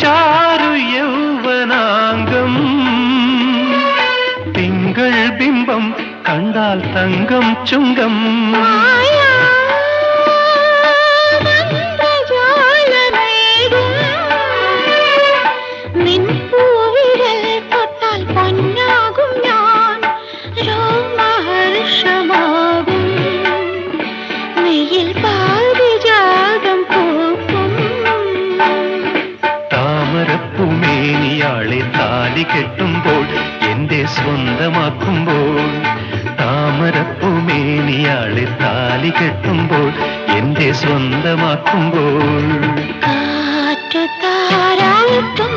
ചാരു യൗവനാംഗം. തിങ്കൾ ബിംബം കണ്ടാൽ തങ്കം ചുങ്കം. കറുപ്പുമേനിയാളെ താലി കെട്ടുമ്പോൾ എന്റെ സ്വന്തമാക്കുമ്പോൾ താമരപ്പുമേനിയാളെ താലി കെട്ടുമ്പോൾ എന്റെ സ്വന്തമാക്കുമ്പോൾ കാറ്റു താരായിട്ടും